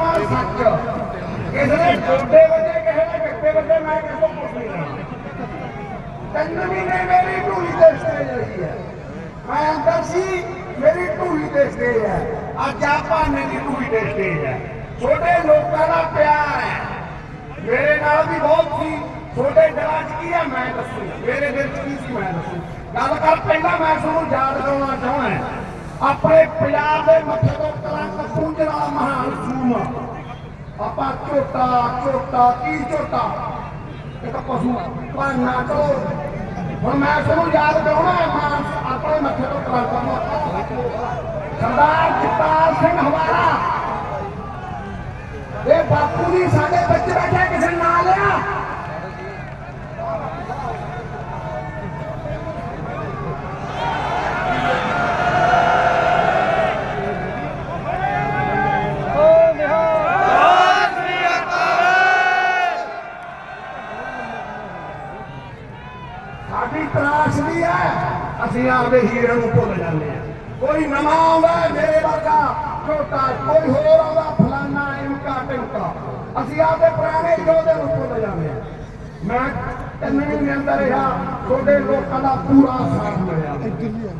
ਕਹਾਂ ਸੱਚ। ਕਿਸੇ ਨੇ ਗੋਡੇ ਵੱਡੇ ਕਿਸੇ ਨੇ ਗੱਤੇ ਵੱਡੇ ਮੈਂ ਕਿਸੇ ਤੋਂ ਪੁੱਛ ਨਹੀਂ ਤਿੰਨ ਮਹੀਨੇ ਮੇਰੀ ਢੂਹੀ ਤੇ ਸਟੇਜ ਰਹੀ ਹੈ। ਮੈਂ ਅੰਦਰ ਸੀ, ਮੇਰੀ ਢੂਹੀ ਤੇ ਸਟੇਜ ਹੈ। ਅੱਜ ਆਪਾਂ ਨੇ ਦੀ ਢੂਹੀ ਤੇ ਸਟੇਜ ਹੈ। ਛੋਟੇ ਲੋਕਾਂ ਦਾ ਪਿਆਰ ਹੈ। ਮੇਰੇ ਨਾਲ ਵੀ ਬਹੁਤ ਸੀ। ਛੋਟੇ ਦਿਲਾਂ 'ਚ ਕੀ ਹੈ ਮੈਂ ਦੱਸੂ। ਮੇਰੇ ਦਿਲ 'ਚ ਕੀ ਸੀ ਮੈਂ ਦੱਸੂ। ਗੱਲ ਕਰ, ਪਹਿਲਾਂ ਮੈਂ ਤੁਹਾਨੂੰ ਯਾਦ ਕਰਾਉਣਾ ਚਾਹੁੰਦਾ ਆਪਣੇ ਪੰਜਾਬ ਦੇ ਮੱਥੇ ਤੋਂ ਮਹਾਨ ਆਪਾਂ ਝੋਟਾ ਝੋਟਾ, ਕੀ ਝੋਟਾ? ਇੱਕ ਪਸ਼ੂ ਭਾਨਾ ਚਲੋ ਹੁਣ ਮੈਂ ਤੁਹਾਨੂੰ ਯਾਦ ਕਰਾਉਣਾ ਹੈ ਆਪਣੇ ਮੱਥੇ ਤੋਂ ਕਲੰਕ ਸਰਦਾਰ ਜਗਤਾਰ ਸਿੰਘ ਹਵਾਰਾ ਇਹ ਬਾਪੂ ਜੀ ਸਾਡੇ ਬੱਚੇ ਬੈਠੇ ਕਿਸੇ ਨੇ ਨਾਂ ਲਿਆ ਹੈ, ਅਸੀਂ ਆਪਦੇ ਹੀਰੇ ਨੂੰ ਭੁੱਲ ਜਾਂਦੇ ਹਾਂ। ਕੋਈ ਨਵਾਂ ਆਉਂਦਾ ਮੇਰੇ ਵਰਗਾ, ਛੋਟਾ, ਕੋਈ ਹੋਰ ਆਉਂਦਾ, ਫਲਾਨਾ ਇਮਕਾ ਟਿਮਕਾ। ਅਸੀਂ ਆਪਦੇ ਪੁਰਾਣੇ ਯੋਧੇ ਨੂੰ ਭੁੱਲ ਜਾਂਦੇ ਹਾਂ। ਮੈਂ ਤਿੰਨ ਮਹੀਨੇ ਅੰਦਰ ਰਿਹਾ, ਤੁਹਾਡੇ ਲੋਕਾਂ ਦਾ ਪੂਰਾ ਸਾਥ ਮਿਲਿਆ।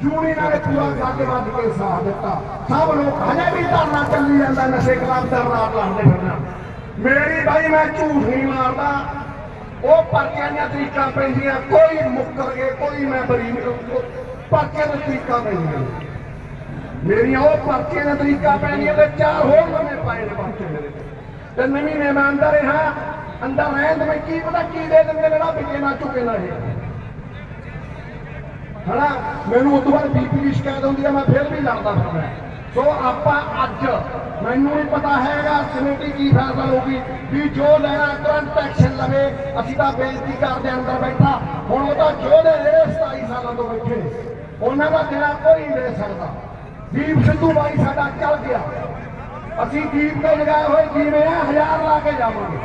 ਜੂਨੀ ਨਾਲ ਪੂਰਾ ਸਾਡੇ ਵੱਧ ਕੇ ਸਾਥ ਦਿੱਤਾ। ਸਭ ਲੋਕ ਹਜੇ ਵੀ ਧਰਨਾ ਚੱਲੀ ਜਾਂਦਾ, ਨਸ਼ੇ ਖਿਲਾਫ ਧਰਨਾ ਲਾਉਂਦੇ ਫਿਰਨਾ ਮੇਰੀ ਭਾਈ ਮੈਂ ਝੂਠ ਨਹੀਂ ਮਾਰਦਾ। ਉਹ ਪਰਚਿਆਂ ਦੀਆਂ ਤਰੀਕਾਂ ਪੈਂਦੀਆਂ, ਕੋਈ ਮੁੱਕਰ ਗਏ ਕੋਈ ਮੈਂ ਬਰੀ ਪਰਚੀਆਂ ਦੀਆਂ ਤਰੀਕਾਂ ਪੈਂਦੀਆਂ। ਮੇਰੀਆਂ ਉਹ ਪਰਚੀਆਂ ਦੀਆਂ ਤਰੀਕਾਂ ਪੈਂਦੀਆਂ ਤੇ ਚਾਰ ਹੋਰ ਨਵੇਂ ਪਾਏ ਨੇ ਪਰਚੇ ਮੇਰੇ ਤੇ। ਤੇ ਨਵੀਂ ਨੇ ਮੈਂ ਅੰਦਰ ਰਿਹਾ, ਅੰਦਰ ਰਹਿਣ ਤੇ ਮੈਂ ਕੀ ਪਤਾ ਕੀ ਦੇ ਦਿੰਦੇ ਨੇ ਨਾ ਨਾ ਚੁੱਕੇ ਨਾ ਇਹ। ਹਨਾ? ਮੈਨੂੰ ਉਸ ਤੋਂ ਬਾਅਦ ਬੀਪੀ ਦੀ ਸ਼ਿਕਾਇਤ ਹੁੰਦੀ ਹੈ ਮੈਂ ਫਿਰ ਵੀ ਲੜਦਾ ਫਿਰਦਾ। ਸੋ ਆਪਾਂ ਅੱਜ, ਮੈਨੂੰ ਨਹੀਂ ਪਤਾ ਹੈਗਾ, ਕਮੇਟੀ ਕੀ ਫੈਸਲਾ ਲਊਗੀ ਵੀ ਜੋ ਲੈਣਾ ਤੁਰੰਤ ਐਕਸ਼ਨ ਲਵੇ, ਅਸੀਂ ਤਾਂ ਬੇਨਤੀ ਕਰਦੇ ਹਾਂ ਅੰਦਰ ਬੈਠਾ। ਹੁਣ ਉਹ ਤਾਂ ਜੋ ਦੇ ਰਹੇ 27 ਸਾਲਾਂ ਤੋਂ ਬੈਠੇ, ਉਹਨਾਂ ਦਾ ਦੇਣਾ ਕੋਈ ਨਹੀਂ ਲੈ ਸਕਦਾ। ਦੀਪ ਸਿੱਧੂ ਬਾਈ ਸਾਡਾ ਚੱਲ ਗਿਆ। ਅਸੀਂ ਦੀਪ ਦੇ ਲਗਾਏ ਹੋਏ ਜੀਵੇ ਆ ਹਜ਼ਾਰ ਲਾ ਕੇ ਜਾਵਾਂਗੇ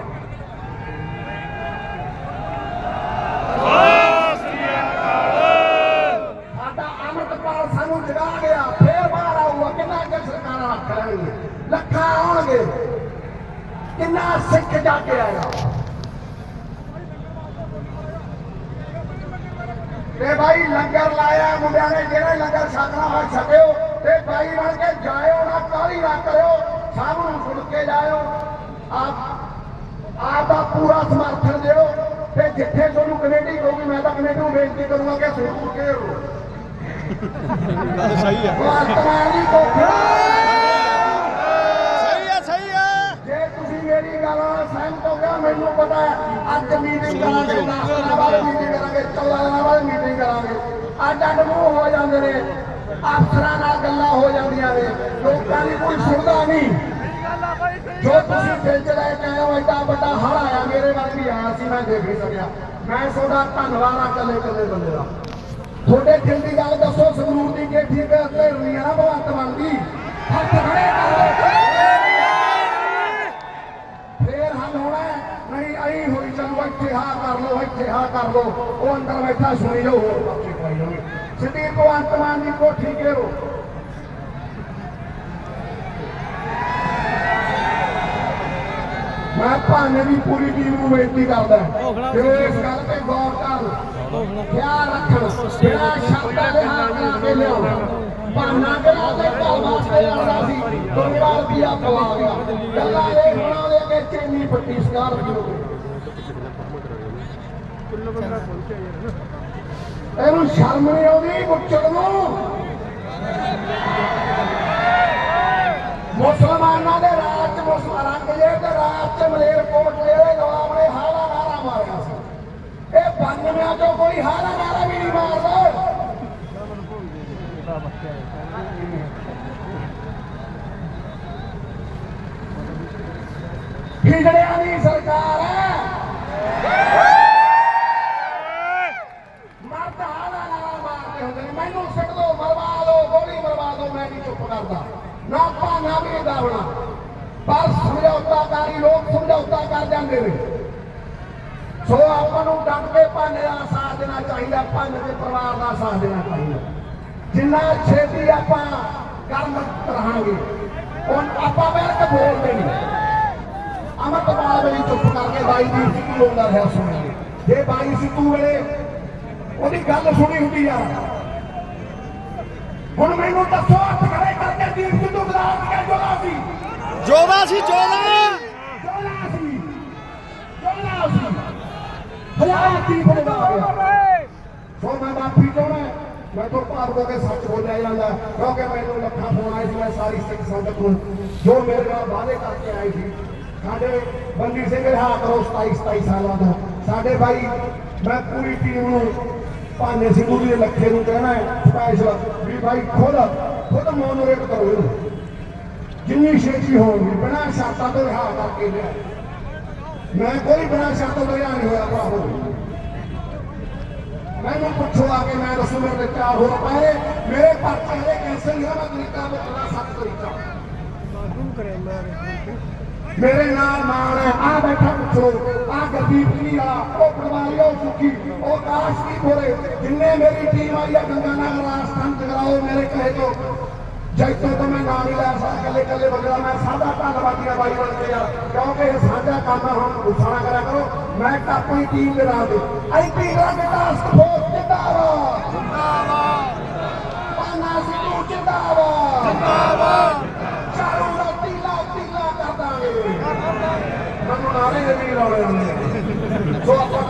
ਸਾਡਾ ਅੰਮ੍ਰਿਤਪਾਲ ਸਾਨੂੰ ਜਗਾ ਗਿਆ ਫੇਰ ਬਾਹਰ ਆਊਗਾ ਕਿੰਨਾ ਕਿ ਸਰਕਾਰਾਂ ਰੱਖ ਲੈਣਗੇ ਲੱਖਾਂ ਆਉਣਗੇ ਕਿੰਨਾ ਸਿੱਖ ਜਾ ਕੇ ਆਇਆ ਤੇ ਭਾਈ ਲੰਗਰ ਲਾਇਆ ਮੁੰਡਿਆਂ ਨੇ ਜਿਹੜਾ ਲੰਗਰ ਛਕਣਾ ਹੋਇਆ ਛਕਿਓ ਤੇ ਭਾਈ ਬਣ ਕੇ ਜਾਇਓ ਨਾ ਕਾਲੀ ਨਾ ਕਰਿਓ ਸਭ ਨੂੰ ਸੁਣ ਕੇ ਜਾਇਓ। ਆਪ ਆਪ ਦਾ ਪੂਰਾ ਸਮਰਥਨ ਦਿਓ ਤੇ ਜਿੱਥੇ ਤੁਹਾਨੂੰ ਕਮੇਟੀ ਕਹੂਗੀ ਮੈਂ ਤਾਂ ਕਮੇਟੀ ਨੂੰ ਬੇਨਤੀ ਕਰੂੰਗਾ ਕਿ ਸੁਣ ਕੇ ਰਹੋ ਗੱਲ ਸਹੀ ਹੈ ਵਰਤਮਾਨ ਦੀ ਕੋਠੀ ਸਹੀ ਹੈ ਸਹੀ ਹੈ ਜੇ ਤੁਸੀਂ ਮੇਰੀ ਗੱਲ ਨਾਲ ਸਹਿਮਤ ਹੋ ਗਿਆ ਮੈਨੂੰ ਪਤਾ ਹੈ ਅੱਜ ਮੀਟਿੰਗ ਕਰਾਂਗੇ 10 ਦਿਨਾਂ ਬਾਅਦ ਮੀਟਿੰਗ ਕਰਾਂਗੇ। 14 ਅੱਡ ਮੂੰਹ ਹੋ ਜਾਂਦੇ ਨੇ, ਅਫਸਰਾਂ ਨਾਲ ਗੱਲਾਂ ਹੋ ਜਾਂਦੀਆਂ ਨੇ, ਲੋਕਾਂ ਦੀ ਕੋਈ ਸੁਣਦਾ ਨਹੀਂ। ਜੋ ਤੁਸੀਂ ਦਿਲ ਚ ਲੈ ਕੇ ਆਏ ਐਡਾ ਵੱਡਾ ਹੜ ਆਇਆ, ਮੇਰੇ ਵੱਲ ਵੀ ਆਇਆ ਸੀ, ਮੈਂ ਦੇਖ ਨਹੀਂ ਸਕਿਆ। ਮੈਂ ਤੁਹਾਡਾ ਧੰਨਵਾਦ ਆ ਕੱਲੇ ਕੱਲੇ ਬੰਦੇ ਦਾ। ਤੁਹਾਡੇ ਦਿਲ ਦੀ ਗੱਲ ਦੱਸੋ ਸੰਗਰੂਰ ਦੀ ਕਿ ਠੀਕ ਹੈ ਤੇ ਰੁਈਆ ਨਾ ਭਗਵੰਤ ਬਣਦੀ ਹੱਥ ਖੜੇ ਕਰ ਲਓ ਫੇਰ ਹੱਲ ਹੋਣਾ ਹੈ। ਨਹੀਂ ਆਈ ਹੋਈ ਚਲੋ ਇੱਥੇ ਹਾਂ ਕਰ ਲੋ ਇੱਥੇ ਉਹ ਅੰਦਰ ਬੈਠਾ ਸੁਣੀ ਜਾਓ ਹੋਰ ਬਾਕੀ ਕਰਾਈ ਜਾਓਗੇ ਸਿੱਧੀ ਭਗਵੰਤ ਮਾਨ ਦੀ ਕੋਠੀ ਘੇਰੋ। ਮੈਂ ਭਾਨੇ ਦੀ ਪੂਰੀ ਟੀਮ ਨੂੰ ਬੇਨਤੀ ਕਰਦਾ ਕਿ ਉਹ ਇਸ ਗੱਲ ਤੇ ਗੌਰ ਕਰਨ ਖਿਆਲ ਰੱਖਣ, ਬਿਨਾਂ ਸ਼ਬਦਾਂ ਦੇ ਹੱਥ ਲਾ ਕੇ ਲਿਆਓ। ਭਾਨਾ ਦੇ ਉਹਦੇ ਵਾਸਤੇ ਲੜਦਾ ਸੀ ਦੋ ਵਾਰ ਵੀ ਆ ਗਿਆ। ਗੱਲਾਂ ਇਹ ਹੋਣਾ ਦੇ ਅੱਗੇ ਚੈਨੀ ਪੱਟੀ ਸਕਾਰ ਦਿਓਗੇ ਇਹਨੂੰ ਸ਼ਰਮ ਨਹੀਂ ਆਉਂਦੀ ਗੁੱਚੜ ਨੂੰ। ਮੁਸਲਮਾਨਾਂ ਦੇ ਰਾਜ ਚ ਮੁਸਲਮਾਨ ਰੰਗਲੇ ਤੇ ਰਾਜ ਚ ਮਲੇਰ ਕੋਟ ਦੇ ਨਵਾਬ ਨੇ ਹਾਲਾ ਨਾਰਾ ਮਾਰਿਆ ਸੀ। ਇਹ ਬੰਦਿਆਂ ਚੋਂ ਕੋਈ ਹਾਲਾ ਨਾਰਾ ਵੀ ਨਹੀਂ ਮਾਰਦਾ। ਹਿਜੜਿਆਂ ਦੀ ਸਰਕਾਰ ਹੈ ਮਰਦ ਹਾਲਾ ਨਾਰਾ ਮਾਰਦੇ ਹੁੰਦੇ ਨੇ ਮੈਨੂੰ ਸਿੱਟ ਦੋ ਮਰਵਾ ਦੋ ਗੋਲੀ ਮਰਵਾ ਦੋ ਕਰਦਾ। ਨਾ ਭਾਨਾ ਵੀ ਹੋਣਾ। ਪਰ ਸਮਝੌਤਾਕਾਰੀ ਲੋਕ ਸਮਝੌਤਾ ਕਰ ਜਾਂਦੇ ਨੇ। ਸੋ ਆਪਾਂ ਨੂੰ ਡਟ ਕੇ ਭਾਨੇ ਦਾ ਸਾਥ ਦੇਣਾ ਚਾਹੀਦਾ, ਭਾਨੇ ਦੇ ਪਰਿਵਾਰ ਦਾ ਸਾਥ ਦੇਣਾ ਚਾਹੀਦਾ। ਜਿੰਨਾ ਛੇਤੀ ਆਪਾਂ ਕਰਮ ਕਰਾਂਗੇ ਉਹ ਆਪਾਂ ਬੈਠ ਕੇ ਬੋਲਦੇ ਨਹੀਂ ਵੇਲੇ ਚੁੱਪ ਕਰਕੇ ਬਾਈ ਦੀ ਸਿੱਧੂ ਬੋਲਦਾ ਰਿਹਾ ਸੁਣਿਆ। ਜੇ ਬਾਈ ਸਿੱਧੂ ਵੇਲੇ ਉਹਦੀ ਗੱਲ ਸੁਣੀ ਹੁੰਦੀ ਆ। ਹੁਣ ਮੈਨੂੰ ਦੱਸੋ ਦੀਪ ਸਿੱਧੂ ਬਲਾਸ ਕੇ ਜੋਲਾ ਸੀ। ਜੋਲਾ ਸੀ ਜੋਲਾ। ਸੀ। ਮੈਂ ਮਾਫੀ ਚਾਹੁੰਦਾ ਮੈਂ ਤੋਂ ਭਾਰ ਹੋ ਕੇ ਸੱਚ ਬੋਲਿਆ ਜਾਂਦਾ। ਕਿਉਂਕਿ ਮੈਨੂੰ ਲੱਖਾਂ ਫੋਨ ਆਏ ਸੀ ਮੈਂ ਸਾਰੀ ਸਿੱਖ ਸੰਗਤ ਨੂੰ। ਜੋ ਮੇਰੇ ਨਾਲ ਵਾਅਦੇ ਕਰਕੇ ਆਏ ਸੀ। ਸਾਡੇ ਬੰਦੀ ਸਿੰਘ ਰਿਹਾ ਕਰੋ 27 27 ਸਾਲਾਂ ਤੋਂ। ਸਾਡੇ ਭਾਈ ਮੈਂ ਪੂਰੀ ਟੀਮ ਨੂੰ ਭਾਨੇ ਸਿੰਘੂ ਦੀ ਲੱਖੇ ਨੂੰ ਕਹਿਣਾ ਹੈ ਸਪੈਸ਼ਲ ਵੀ ਭਾਈ ਖੁਦ ਖੁਦ ਮੋਨੋਰੇਟ ਕਰੋ ਇਹਨੂੰ। ਜਿੰਨੀ ਛੇਤੀ ਹੋਣੀ ਬਿਨਾਂ ਸ਼ਰਤਾਂ ਤੋਂ ਰਿਹਾ ਕਰਕੇ ਲਿਆ ਮੈਂ ਕੋਈ ਬਿਨਾਂ ਸ਼ਰਤਾਂ ਤੋਂ ਰਿਹਾ ਨਹੀਂ ਹੋਇਆ, ਭਰਾਵੋ। ਮੈਨੂੰ ਪੁੱਛੋ ਆ ਕੇ, ਮੈਂ ਦੱਸੂ ਮੇਰੇ ਤਿਆਰ ਚਾਰ ਹੋ ਪਏ। ਮੇਰੇ ਪਰਚੇ ਦੇ ਕੈਂਸਲ ਹੋਇਆ ਹੋਣਾ ਤਰੀਕਾ ਬਦਲਣਾ ਸੱਤ ਤਰੀਕਾ। ਮੇਰੇ ਨਾਲ ਨਾਲ ਆ ਬੈਠਾ ਪੁੱਛੋ। ਆ ਗਰਦੀਪ ਜੀ ਆ। ਉਹ ਪਰਵਾਲੀਓ ਸੁਖੀ ਉਹ ਕਾਸ਼ਕੀ ਕੋਲੇ ਜਿੰਨੇ ਮੇਰੀ ਟੀਮ ਆਈ ਆ ਗੰਗਾ ਨਗਰ ਰਾਜਸਥਾਨ ਜਗਰਾਓ ਮੇਰੇ ਕਹੇ ਤੋਂ। ਜੈਤੋਂ ਤੋਂ ਮੈਂ ਨਾਮ ਨਹੀਂ ਲੈ ਸਕਦਾ ਕੱਲੇ ਕੱਲੇ ਬੰਦਾ ਮੈਂ ਸਾਡਾ ਧੰਨਵਾਦੀ ਆ ਬਾਈ ਬਣ ਕੇ ਯਾਰ ਕਿਉਂਕਿ ਇਹ ਸਾਡਾ ਕੰਮ ਆ, ਹੁਣ ਗੁੱਸਾ ਨਾ ਕਰਿਆ ਕਰੋ। ਮੈਂ ਤਾਂ ਆਪਣੀ ਟੀਮ ਦੇ ਨਾਲ ਦੇ। ਐਪੀ ਰੰਗ ਟਾਸਕ ਫੋਰਸ ਜਿੰਦਾਬਾਦ। ਜਿੰਦਾਬਾਦ। ਸਾਰੇ ਵੀ ਰੌਲੇ ਹੁੰਦੇ ਸੋ ਆਪਾਂ